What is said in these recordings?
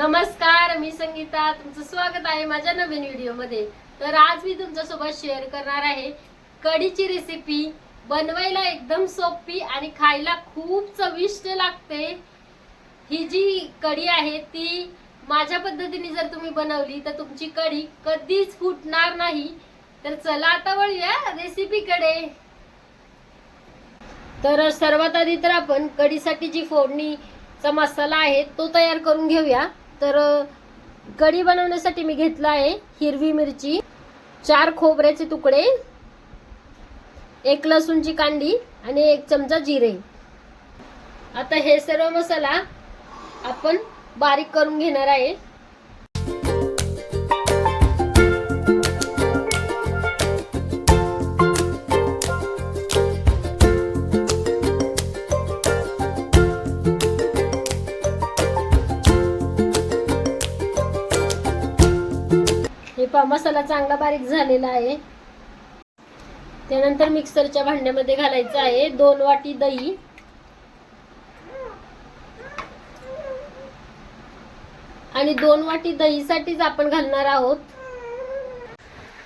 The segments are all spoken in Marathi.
नमस्कार मी संगीता. तुमचं स्वागत आहे माझ्या नवीन व्हिडिओमध्ये. तर आज मी तुमच्यासोबत शेअर करणार आहे कढीची रेसिपी बनवायला एकदम सोपी आणि खायला खूप चविष्ट लागते. ही जी कढी आहे ती माझ्या पद्धतीने जर तुम्ही बनवली तर तुमची कढी कधीच फुटणार नाही. तर चला आता वळूया रेसिपीकडे तर सर्वात आधी तर आपण कढीसाठी जी फोडणीचा मसाला आहे तो तयार करून घेऊया. तर कढी बनवण्यासाठी मी घेतला आहे हिरवी मिरची चार खोबऱ्याचे तुकडे एक लसूणची कांडी आणि एक चमचा जिरे. आता हे सर्व मसाला आपण बारीक करून घेणार आहे. पहा मसाला चांगला बारीक झालेला आहे. त्यानंतर मिक्सरच्या भांड्यामध्ये घालायचं आहे दोन वाटी दही. आणि दोन वाटी दहीसाठीच आपण घालणार आहोत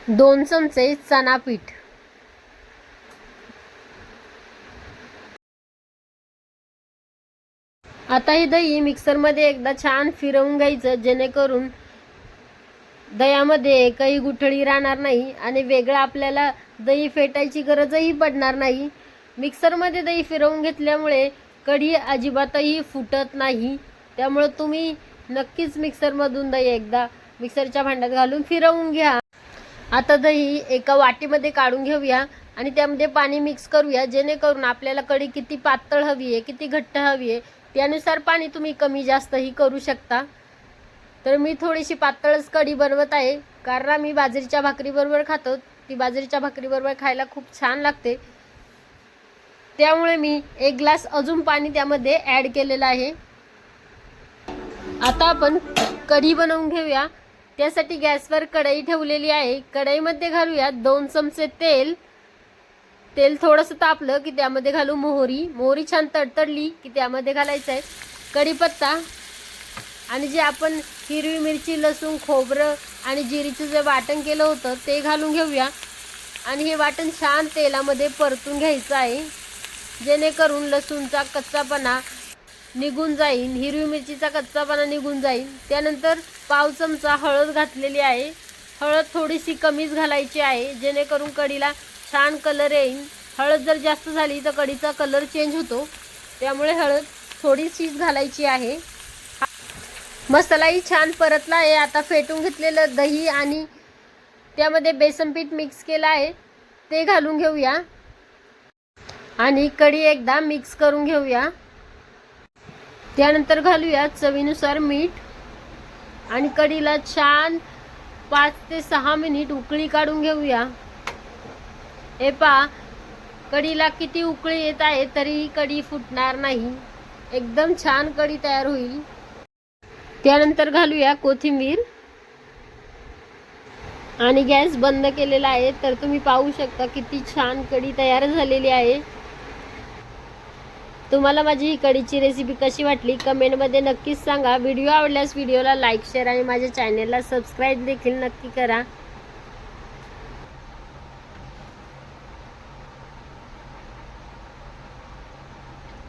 दोन चमचे चना पीठ आता हे दही मिक्सरमध्ये एकदा छान फिरवून घ्यायचं जेणेकरून दह्यामध्ये काही गुठळी राहणार नाही आणि वेगळं आपल्याला दही फेटायची गरजही पडणार नाही. मिक्सरमध्ये दही फिरवून घेतल्यामुळे कढी अजिबातही फुटत नाही. त्यामुळे तुम्ही नक्कीच मिक्सरमधून दही एकदा मिक्सरच्या भांड्यात घालून फिरवून घ्या. आता दही एका वाटीमध्ये काढून घेऊया आणि त्यामध्ये पाणी मिक्स करूया. जेणेकरून आपल्याला कढी किती पातळ हवी आहे किती घट्ट हवी आहे त्यानुसार पाणी तुम्ही कमी जास्तही करू शकता. तर मी थोडीशी पातळच कढी बनवत आहे. कारण मी बाजरीच्या भाकरीबरोबर खातो. ती बाजरीच्या भाकरीबरोबर खायला खूप छान लागते. त्यामुळे मी एक ग्लास अजून पाणी त्यामध्ये ॲड केलेलं आहे. आता आपण कढी बनवून घेऊया. त्यासाठी गॅसवर कढई ठेवलेली आहे. कढईमध्ये घालूया दोन चमचे तेल. तेल थोडंसं तापलं की त्यामध्ये घालू मोहरी. मोहरी छान तडतडली की त्यामध्ये घालायचं आहे कढीपत्ता आणि जे आपण हिरवी मिरची लसूण खोबरं आणि जिरीचं जे वाटण केलं होतं ते घालून घेऊया. आणि हे वाटण छान तेलामध्ये परतून घ्यायचं आहे. जेणेकरून लसूणचा कच्चापणा निघून जाईल हिरवी मिरचीचा कच्चापणा निघून जाईल. त्यानंतर पाव चमचा हळद घातलेली आहे. हळद थोडीशी कमीच घालायची आहे जेणेकरून कढीला छान कलर येईल. हळद जर जास्त झाली तर कढीचा कलर चेंज होतो. त्यामुळे हळद थोडीशीच घालायची आहे. मसालाही छान परतला आहे. आता फेटून घेतलेलं दही आणि त्यामध्ये बेसन पीठ मिक्स केलं आहे. ते घालून घेऊया. आणि कढी एकदा मिक्स करून घेऊया. त्यानंतर घालूया चवीनुसार मीठ. आणि कढीला छान पाच ते सहा मिनिट उकळी काढून घेऊया. हे पा कढीला किती उकळी येत आहे तरीही कढी फुटणार नाही. एकदम छान कढी तयार होईल. त्यानंतर घालूया कोथिंबीर. आणि गॅस बंद केलेला आहे तर तुम्ही पाहू शकता किती छान कढी तयार झालेली आहे. तुम्हाला माझी ही कढीची रेसिपी कशी वाटली कमेंटमध्ये नक्कीच सांगा. व्हिडिओ आवडल्यास व्हिडिओला लाईक शेअर आणि माझ्या चॅनेलला सबस्क्राईब देखील नक्की करा.